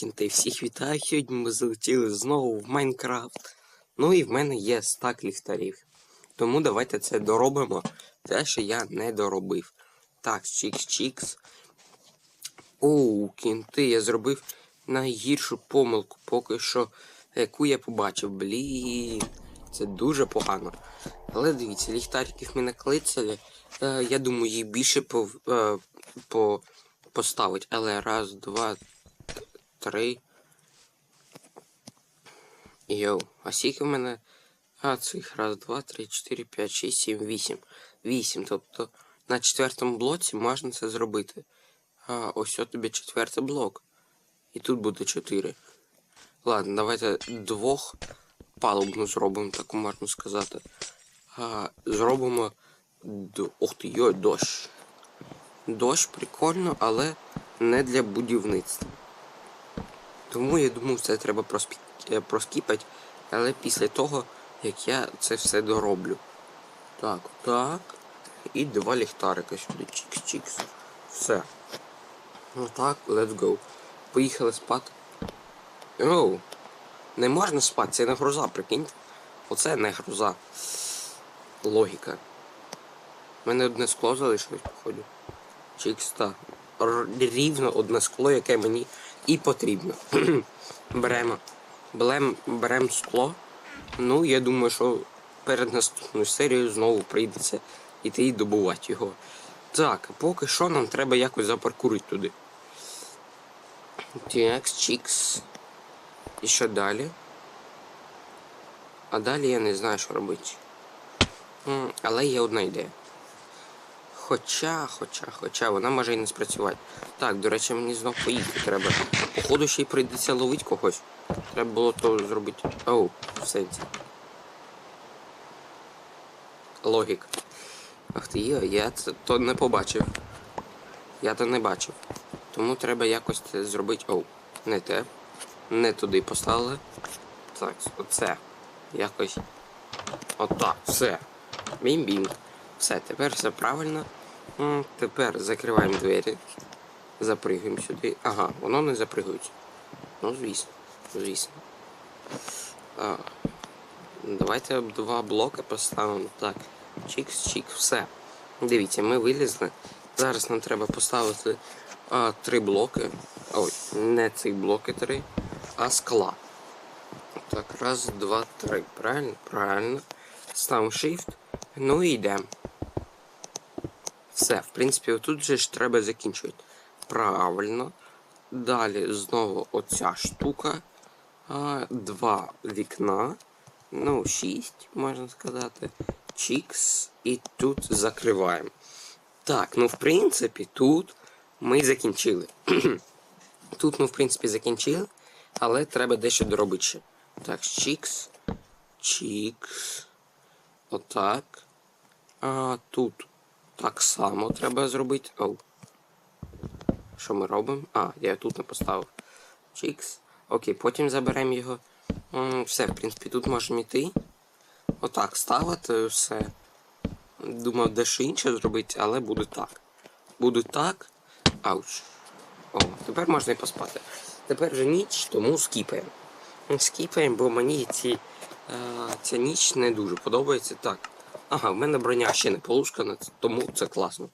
кінти, всіх вітаю. Сьогодні ми залетіли знову в Майнкрафт. Ну і в мене є стак ліхтарів. Тому давайте це доробимо. Те, що я не доробив. Так, чікс-чікс. Оу, кінти, я зробив найгіршу помилку, поки що, яку я побачив. Блін, це дуже погано. Але дивіться, ліхтариків ми наклицали. Е, я думаю, їх більше по, е, по, поставить. Але раз, два, три. Йоу, а скільки в мене. А, цих раз, два, три, чотири, п'ять, шість, сім, вісім. Вісім. Тобто на четвертому блоці можна це зробити. А, ось от тобі четвертий блок. І тут буде чотири. Ладно, давайте двох палубну зробимо, так можна сказати. А, зробимо. Ух ти, йой, дощ. Дощ прикольно, але не для будівництва. Тому я думаю, це треба е, проскіпати, але після того, як я це все дороблю. Так, так. І два ліхтарика сюди. Чікс-чікс. Все. Ну так, let's go. Поїхали спати. Оу. Не можна спати, це не груза, прикиньте. Оце не груза. Логіка. У мене одне скло залишилось, походу. Чікс, так. Рівно одне скло, яке мені і потрібно. беремо. Берем, беремо скло. Ну, я думаю, що перед наступною серією знову прийдеться іти і добувати його. Так, поки що нам треба якось запаркурити туди. Так, чікс. І що далі? А далі я не знаю, що робити. Але є одна ідея. Хоча, хоча, хоча, вона може і не спрацювати. Так, до речі, мені знов поїхати треба. Походу ще й прийдеться ловити когось. Треба було то зробити. Оу, в сенсі. Логік. Ах ти йо, я це то не побачив. Я то не бачив. Тому треба якось це зробити. Оу, не те. Не туди поставили. Так, оце. Якось. Отак, все. Бім-бім. Все, тепер все правильно. Тепер закриваємо двері. Запригуємо сюди. Ага, воно не запригується. Ну, звісно, звісно. А, давайте два блоки поставимо. Так. Чікс-чік, все. Дивіться, ми вилізли. Зараз нам треба поставити а, три блоки. Ой, не ці блоки три, а скла. Так, раз, два, три. Правильно? Правильно. Ставимо Shift. Ну і йдемо. Все, в принципі, отут же ж треба закінчувати. Правильно. Далі знову оця штука. Два вікна. Ну, шість, можна сказати. Чікс. І тут закриваємо. Так, ну в принципі, тут ми закінчили. тут ми, в принципі, закінчили, але треба дещо доробити ще. Так, чікс. Чікс. Отак. А тут так само треба зробити. Оу. Що ми робимо? А, я тут не поставив. Чікс. Окей, потім заберемо його. Все, в принципі, тут можемо йти. Отак ставити все. Думав, дещо інше зробити, але буде так. Буде так. Ауч. О, тепер можна і поспати. Тепер вже ніч, тому скіпаємо. Скіпаємо, бо мені ці, е, ця ніч не дуже подобається. Так. Ага, в мене броня ще не полускана, тому це класно.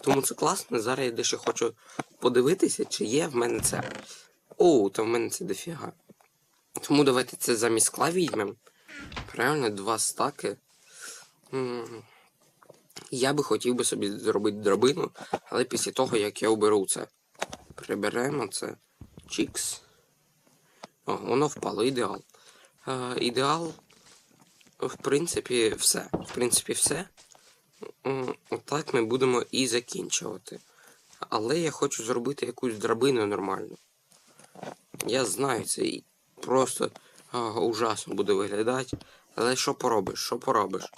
Тому це класно. Зараз я дещо хочу подивитися, чи є в мене це. О, там в мене це дофіга. Тому давайте це замість скла візьмемо. Правильно, два стаки. Я би хотів би собі зробити драбину, але після того, як я оберу це. Приберемо це. Чікс. О, воно впало, ідеал. Е, ідеал. В принципі, все. В принципі, все. Отак ми будемо і закінчувати. Але я хочу зробити якусь драбину нормальну. Я знаю, це просто а, ужасно буде виглядати. Але що поробиш? Що поробиш?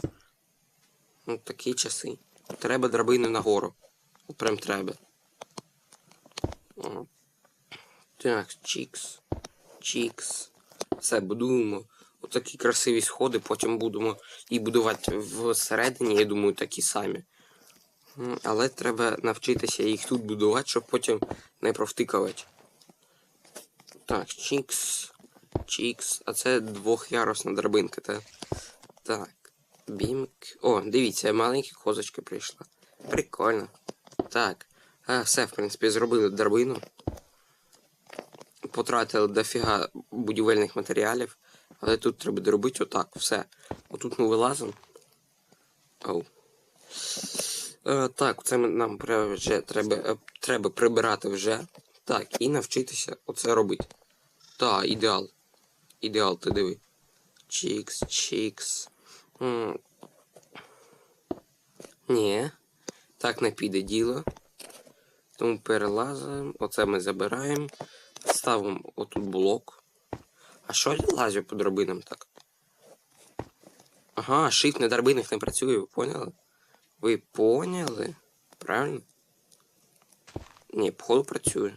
Ну, такі часи. Треба драбину нагору. Прям треба. Так, чікс. Чікс. Все, будуємо. Отакі красиві сходи, потім будемо і будувати всередині, я думаю, такі самі. Але треба навчитися їх тут будувати, щоб потім не провтикувати. Так, чікс. Чікс. А це двохярусна драбинка, так? Так. Бімк. О, дивіться, маленькі козочки прийшла. Прикольно. Так. А, все, в принципі, зробили драбину. Потратили дофіга будівельних матеріалів. Але тут треба доробити отак. Все. Отут ми вилазимо. Оу. Е, так, це нам вже треба, е, треба прибирати вже. Так, і навчитися оце робити. Та, ідеал. Ідеал, ти диви. Чікс, чікс. М. Ні. Так не піде діло. Тому перелазимо. Оце ми забираємо. Ставимо отут блок. А що я лазю по драбинам так? Ага, shift на драбинах не працює, ви поняли? Ви поняли? Правильно? Ні, походу працює.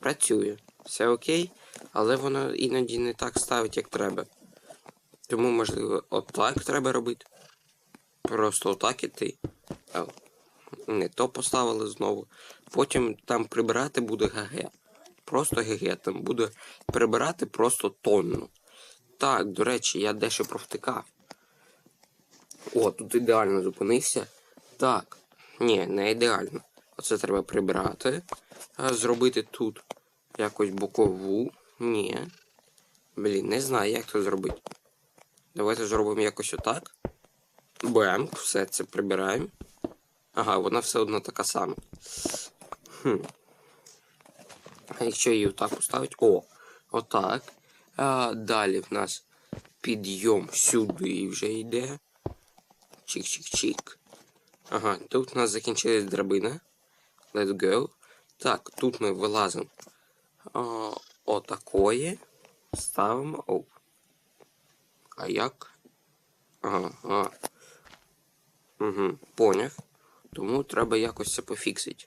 Працює. Все окей, але воно іноді не так ставить, як треба. Тому, можливо, отак треба робити. Просто отак іти. Не то поставили знову. Потім там прибирати буде ГГ. Просто ГГ. Там буде прибирати просто тонну. Так, до речі, я дещо провтикав. О, тут ідеально зупинився. Так. Ні, не ідеально. Оце треба прибирати. Зробити тут якось бокову. Ні. Блін, не знаю, як це зробити. Давайте зробимо якось отак. Бем, все це прибираємо. Ага, вона все одно така сама. Хм. Якщо її отак поставити. О, отак. А, далі в нас підйом сюди вже йде. Чик-чик-чик. Ага, тут у нас закінчилась драбина. Let's go. Так, тут ми вилазимо. А, отакої. Ставимо. Оп. А як? Ага, ага. Угу, поняв. Тому треба якось це пофіксити.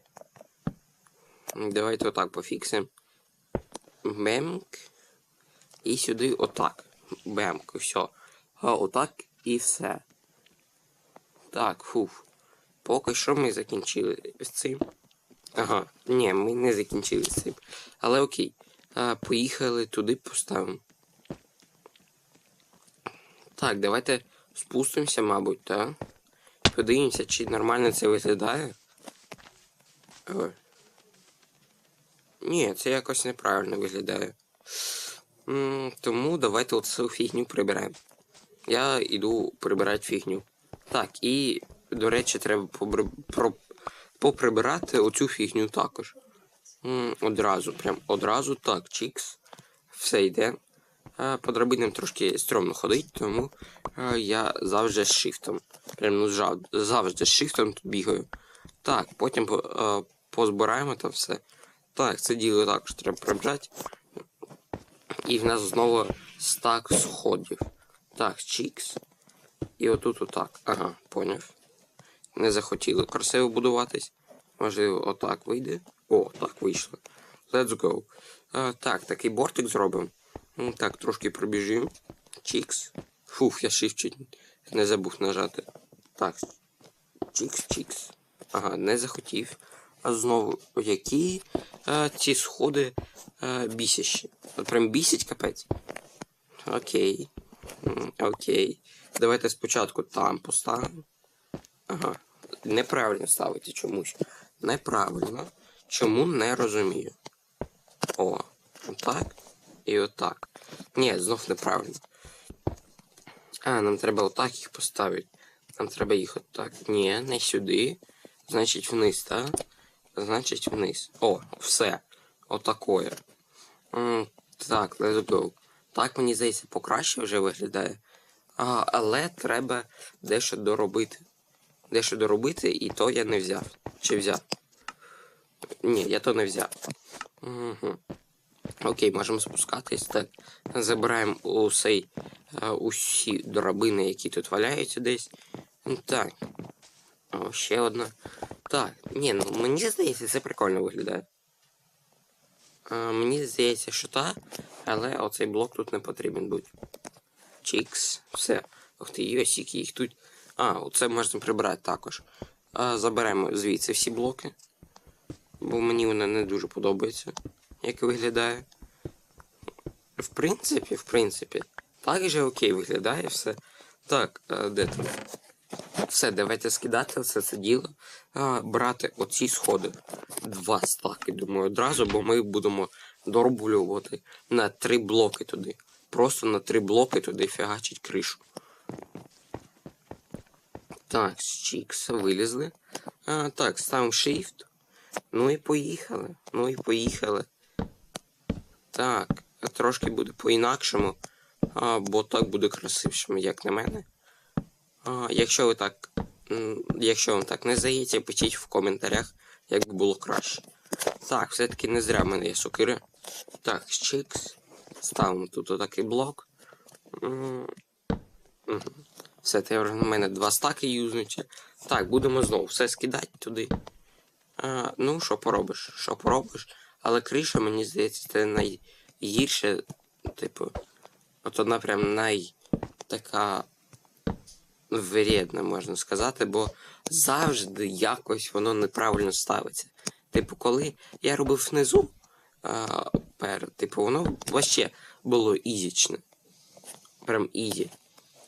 Давайте отак пофіксимо. Бемк. І сюди отак. Бемк, все. А отак і все. Так, фуф. Поки що ми закінчили з цим. Ага, ні, ми не закінчили з цим. Але окей. А, поїхали туди поставимо. Так, давайте спустимося, мабуть, так? Подивимося, чи нормально це виглядає. Ой. Ні, це якось неправильно виглядає. М, тому давайте оцю фігню приберемо. Я йду прибирати фігню. Так, і, до речі, треба про... поприбирати оцю фігню також. М, одразу, прям одразу так, чікс. Все йде. По драбинам трошки стрьомно ходить, тому я завжди з шифтом. Прям ну завжди з шифтом бігаю. Так, потім позбираємо там все. Так, це діло також треба прибрати. І в нас знову стак сходів. Так, чікс. І отут отак. Ага, поняв. Не захотіли красиво будуватись. Можливо, отак вийде. О, так вийшло. Let's go. А, так, такий бортик зробимо. Так, трошки пробіжимо. Чікс. Фух, я shift не забув нажати. Так. Чікс, чікс. Ага, не захотів. Знову, які а, ці сходи а, бісящі. От прям бісять капець. Окей. Окей. Давайте спочатку там поставимо. Ага. Неправильно ставити чомусь. Неправильно. Чому не розумію. О, отак. І отак. Ні, знов неправильно. А, нам треба отак їх поставити. Нам треба їх отак. Ні, не сюди. Значить вниз, так? Значить вниз. О, все. Отакое. М, Так, let's go. Так, мені здається, покраще вже виглядає. А, але треба дещо доробити. Дещо доробити, і то я не взяв. Чи взяв? Ні, я то не взяв. Угу. Окей, можемо спускатись. Так. Забираємо усей, е, усі драбини, які тут валяються десь. Так. О, ще одна. Так, ні, ну мені здається, це прикольно виглядає. А, мені здається, що так, але оцей блок тут не потрібен бути. Чікс, все. Ух ти, йосики, їх тут. А, оце можна прибрати також. А, заберемо звідси всі блоки. Бо мені вона не дуже подобається, як виглядає. В принципі, в принципі, так же окей виглядає все. Так, е, де там? Все, давайте скидати все це діло. А, брати оці сходи. Два стаки, думаю, одразу, бо ми будемо дорублювати на три блоки туди. Просто на три блоки туди фігачить кришу. Так, з Чікса вилізли. А, так, ставимо Shift. Ну і поїхали. Ну і поїхали. Так, трошки буде по-інакшому. Бо так буде красившим, як на мене. Якщо ви так. Якщо вам так не здається, пишіть в коментарях, як би було краще. Так, все-таки не зря в мене є сокири. Так, чикс. Ставимо тут отакий блок. Все, тепер в мене два стаки юзнуті. Так, будемо знову все скидати туди. А, ну, що поробиш? Що поробиш? Але криша, мені здається, це найгірше, типу. От вона прям най така вредна, можна сказати, бо завжди якось воно неправильно ставиться. Типу, коли я робив внизу, а, пер, типу, воно вообще було ізічне. Прям ізі.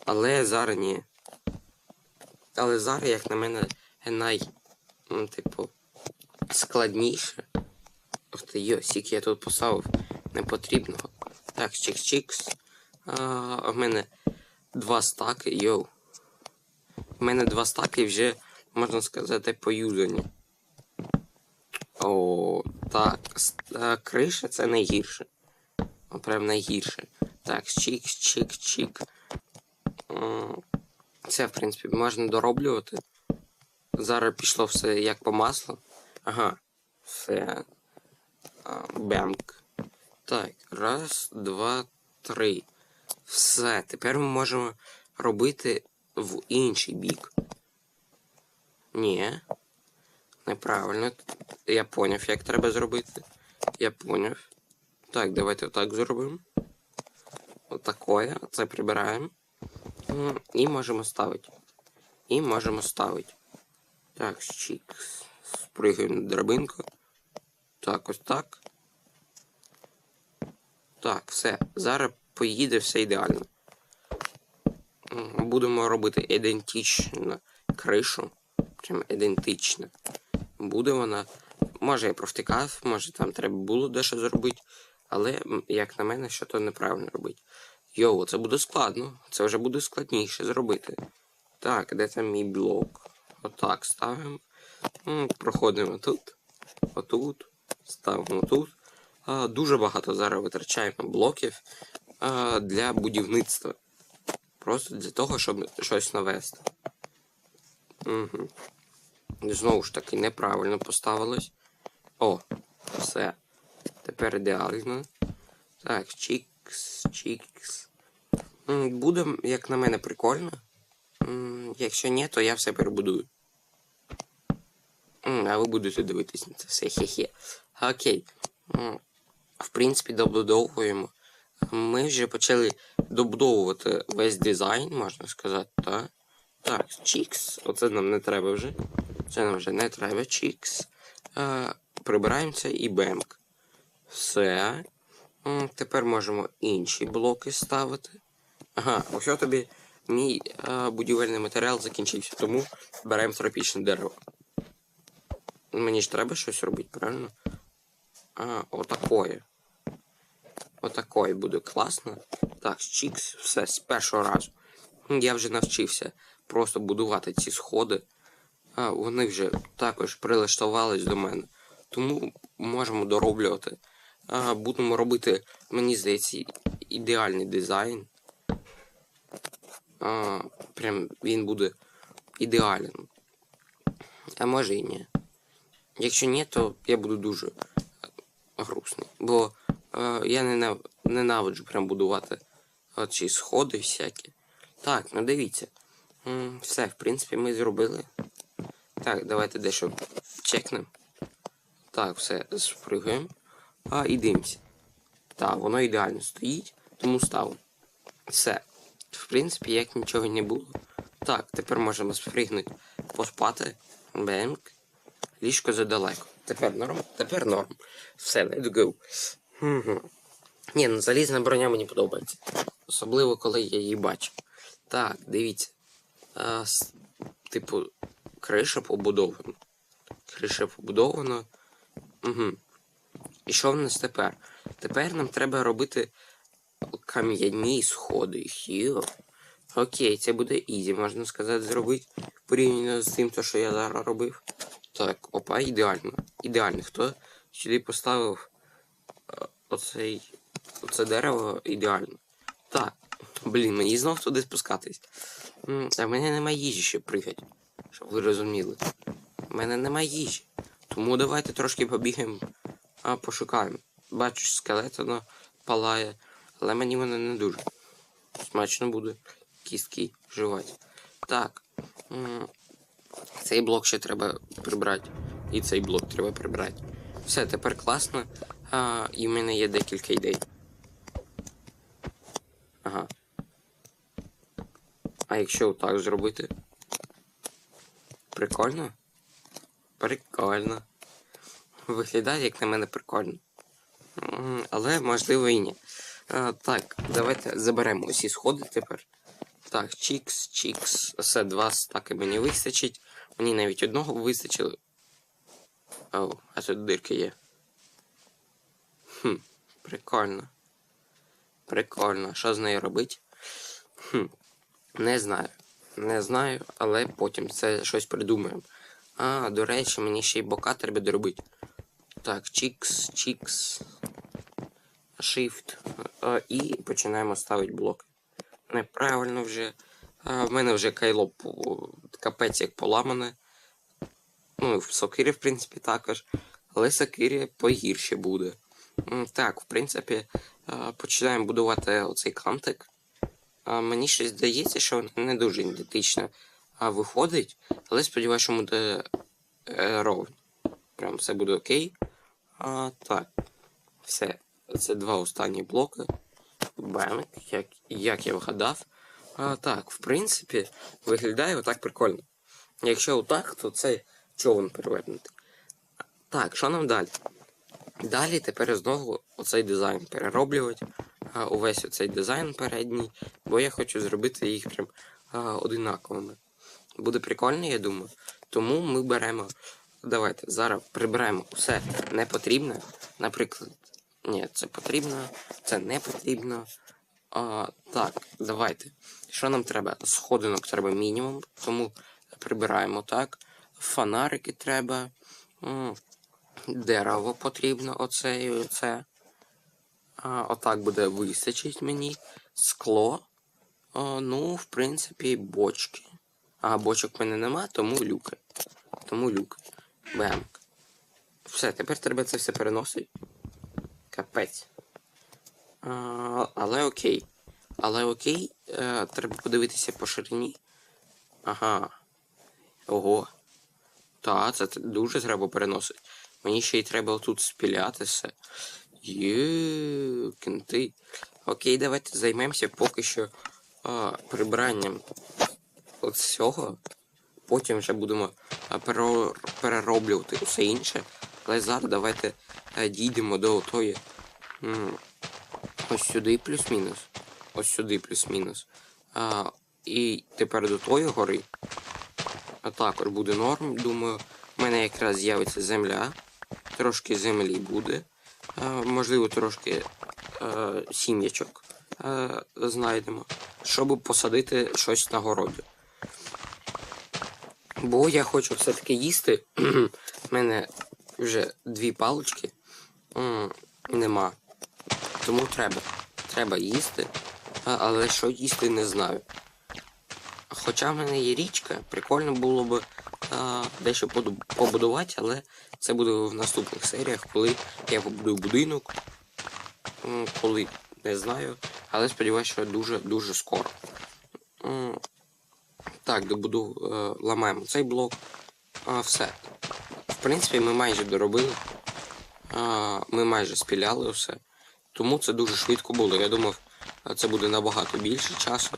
Але зараз ні. Але зараз, як на мене, най, ну, типу, складніше. Ох ти йо, скільки я тут поставив непотрібного. Так, чикс-чикс. А, в мене два стаки, йоу. У мене два стаки вже, можна сказати, поюзані. О, так. Криша це найгірше. Прям найгірше. Так, чик, чик, чик. Це, в принципі, можна дороблювати. Зараз пішло все як по маслу. Ага. Все. А, Бемк. Так, раз, два, три. Все. Тепер ми можемо робити в інший бік. Ні. Неправильно. Я поняв, як треба зробити. Я поняв. Так, давайте отак зробимо. Отакое. Це прибираємо. І можемо ставити. І можемо ставити. Так, чікс. Спригаємо на драбинку. Так, ось так. Так, все. Зараз поїде все ідеально. Будемо робити ідентичну кришу. Прям ідентично. Буде вона. Може я провтикав, може там треба було дещо зробити. Але, як на мене, що то неправильно робити. Йоу, це буде складно. Це вже буде складніше зробити. Так, де там мій блок? Отак ставимо. Проходимо тут. Отут. Ставимо тут. Дуже багато зараз витрачаємо блоків для будівництва. Просто для того, щоб щось навести. Угу. Знову ж таки, неправильно поставилось. О, все. Тепер ідеально. Так, чікс, чікс. Буде, як на мене, прикольно. Якщо ні, то я все перебудую. А ви будете дивитись на це все хе-хе. Окей. В принципі, добудовуємо. Ми вже почали добудовувати весь дизайн, можна сказати, так? Так, чікс. Оце нам не треба вже. Це нам вже не треба. Чікс. Е, це і бемк. Все. Тепер можемо інші блоки ставити. Ага, ось тобі мій е, будівельний матеріал закінчився, тому беремо тропічне дерево. Мені ж треба щось робити, правильно? А, отакое. Отакое буде класно. Так, чікс, все, з першого разу. Я вже навчився просто будувати ці сходи. А, вони вже також прилаштувались до мене. Тому можемо дороблювати. А, будемо робити, мені здається, ідеальний дизайн. А, прям він буде ідеален. А може і ні. Якщо ні, то я буду дуже грустний. Бо е, я ненав... ненавиджу прям будувати оці сходи всякі. Так, ну дивіться. Все, в принципі, ми зробили. Так, давайте дещо чекнемо. Так, все, спригуємо. А, і дивимося. Так, воно ідеально стоїть, тому ставимо. Все. В принципі, як нічого не було. Так, тепер можемо спригнути, поспати. Бемк. Ліжко задалеко. Тепер норм. Тепер норм. Все, let's go. Угу. Ні, ну залізна броня мені подобається. Особливо, коли я її бачу. Так, дивіться. А, типу, криша побудована. Криша побудована. Угу. І що в нас тепер? Тепер нам треба робити кам'яні сходи. Хіо. Окей, це буде ізі, можна сказати, зробити. Порівняно з тим, що я зараз робив. Так, опа, ідеально. Ідеально. Хто сюди поставив е, оцей, оце дерево ідеально. Так. Блін, мені знов туди спускатись. А в мене немає їжі, щоб пригати. Щоб ви розуміли. У мене немає їжі. Тому давайте трошки побігаємо, а пошукаємо. Бачу, скелет воно палає, але мені воно не дуже. Смачно буде кістки жувати. Так. Цей блок ще треба прибрати. І цей блок треба прибрати. Все, тепер класно. А, і в мене є декілька ідей. Ага. А якщо отак зробити? Прикольно? Прикольно. Виглядає, як на мене, прикольно. Але можливо і ні. А, так, давайте заберемо усі сходи тепер. Так, чікс, чікс. Все, два стаки мені вистачить. Мені навіть одного вистачило. Оу, а тут дирки є. Хм, прикольно. Прикольно. Що з нею робить? Хм, не знаю. Не знаю, але потім це щось придумаємо. А, до речі, мені ще й бока треба доробити. Так, чікс, чікс. Shift. А, і починаємо ставити блоки. Неправильно вже. А, в мене вже кайло капець як поламане. Ну, в сокирі, в принципі, також. Але сокирі погірше буде. Так, в принципі, починаємо будувати оцей кантик. Мені щось здається, що воно не дуже ідентично виходить, але сподіваюся, що буде е, ровно. Прям все буде окей. А, так. Все. Це два останні блоки. Бенк, як, як я вгадав. А, так, в принципі, виглядає отак прикольно. Якщо отак, то це човен перевернутий. Так, що нам далі? Далі тепер знову оцей дизайн перероблювати. Увесь оцей дизайн передній, бо я хочу зробити їх прям одинаковими. Буде прикольно, я думаю. Тому ми беремо. Давайте зараз приберемо все непотрібне. Наприклад, ні, це потрібно, це не потрібно. А, так, давайте. Що нам треба? Сходинок треба мінімум, тому прибираємо так. Фонарики треба. Дерево потрібно, оце і оце. А, отак буде вистачить мені. Скло. А, ну, в принципі, бочки. А бочок в мене нема, тому люки. Тому люки. Бемк. Все, тепер треба це все переносити. Капець. А, але окей. Але окей, е, треба подивитися по ширині. Ага. Ого. Та, це дуже треба переносити. Мені ще й треба отут спіляти все. Є, кінти. Окей, давайте займемося поки що а, прибранням от цього. Потім вже будемо а, перероблювати усе інше. Але зараз давайте а, дійдемо до тої. Ось сюди плюс-мінус. Ось сюди плюс-мінус. А, і тепер до тої гори. А також буде норм. Думаю, в мене якраз з'явиться земля. Трошки землі буде. А, можливо, трошки е, сім'ячок е, знайдемо, щоб посадити щось на городі. Бо я хочу все-таки їсти. У мене вже дві палички. Нема. Тому треба. Треба їсти. Але що їсти не знаю. Хоча в мене є річка, прикольно було б дещо побудувати, але це буде в наступних серіях, коли я побудую будинок. Коли не знаю, але сподіваюся, що дуже-дуже скоро. Так, добуду, е, ламаємо цей блок. Все. В принципі, ми майже доробили. Ми майже спіляли все. Тому це дуже швидко було. Я думав, це буде набагато більше часу,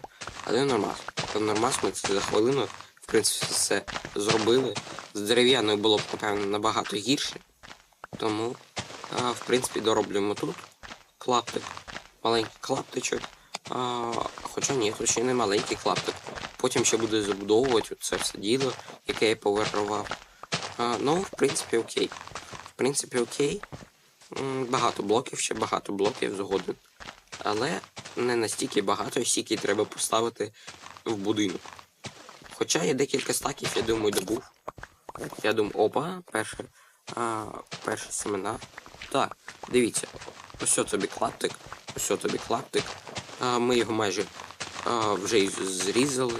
але нормас. Нормас ми це за хвилину, в принципі, все зробили. З дерев'яною було б, напевно, набагато гірше. Тому, а, в принципі, дороблюємо тут. клаптик, маленький клаптичок. А, хоча ні, тут ще не маленький клаптик. Потім ще буде забудовувати це все діло, яке я повернував. Ну, в принципі, окей. В принципі, окей. Багато блоків, ще багато блоків згоден. Але не настільки багато, стільки треба поставити в будинок. Хоча є декілька стаків, я думаю, добув. Я думаю, опа, перше, а, перші семена. Так, дивіться, ось тобі клаптик, ось тобі клаптик. А, ми його майже а, вже й зрізали,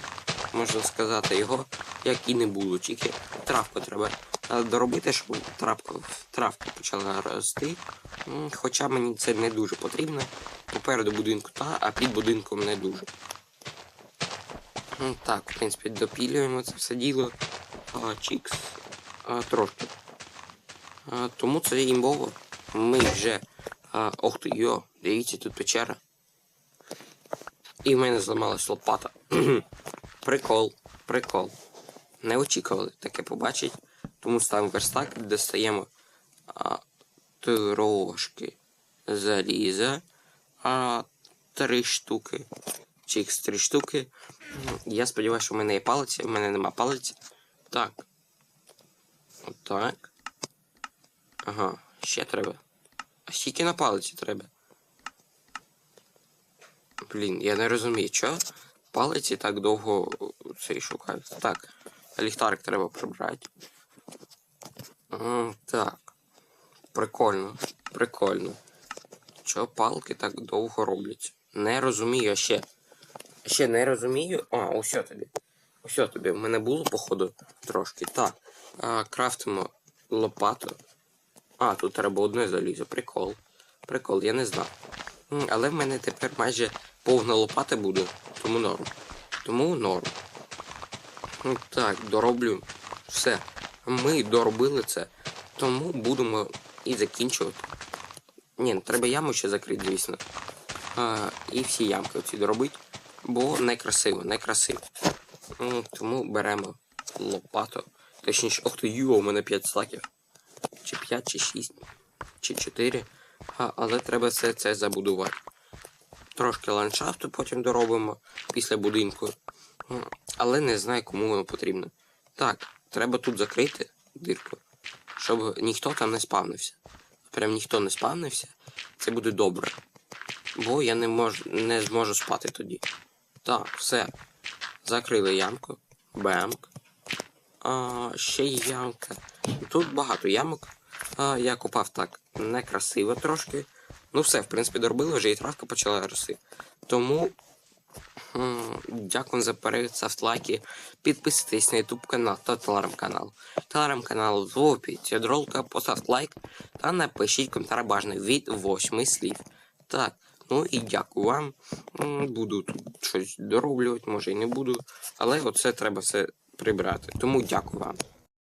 можна сказати, його як і не було, тільки травку треба доробити, щоб травка, травка почала рости. Хоча мені це не дуже потрібно. Попереду будинку та, а під будинком не дуже. Так, в принципі, допілюємо це все діло. А, чікс. А, трошки. А, тому це імбово. Ми вже. А, ох ти йо, дивіться, тут печера. І в мене зламалась лопата. прикол, прикол. Не очікували таке побачить. Тому ставимо верстак, достаємо а, трошки заліза. А, три штуки. Чікс, три штуки. Я сподіваюся, що в мене є палиці, в мене нема палиці. Так. Отак. Ага, ще треба. А скільки на палиці треба? Блін, я не розумію, що палиці так довго цей шукають. Так, ліхтарик треба прибрати. М, Так. Прикольно, прикольно. Чого палки так довго роблять? Не розумію ще. Ще не розумію. А, ось тобі. Ось тобі. В мене було, походу, трошки. Так. А, крафтимо лопату. А, тут треба одне залізо. Прикол. Прикол, я не знав. Але в мене тепер майже повна лопата буде, тому норм. Тому норм. Ну, Так, дороблю. Все. Ми доробили це. Тому будемо і закінчувати. Ні, треба яму ще закрити, звісно. А, і всі ямки оці доробити. Бо некрасиво, некрасиво. Тому беремо лопату. Точніше, ох ти, йо, у мене 5 стаків. Чи 5, чи 6, чи 4. А, але треба все це забудувати. Трошки ландшафту потім доробимо після будинку. Але не знаю, кому воно потрібно. Так, треба тут закрити дирку, щоб ніхто там не спавнився. Прям ніхто не спавнився. Це буде добре. Бо я не мож, не зможу спати тоді. Так, все. Закрили ямку. Бемк. А, ще є ямка. Тут багато ямок. А, я копав так некрасиво трошки. Ну все, в принципі, доробили, вже і травка почала рости. Тому дякую за перегляд, ставте лайки, підписуйтесь на YouTube канал та телеграм-канал. Телеграм-канал описі до ролика, поставте лайк та напишіть коментар бажаний від 8 слів. Так, ну і дякую вам. Буду тут щось дороблювати, може і не буду. Але оце треба все прибрати. Тому дякую вам.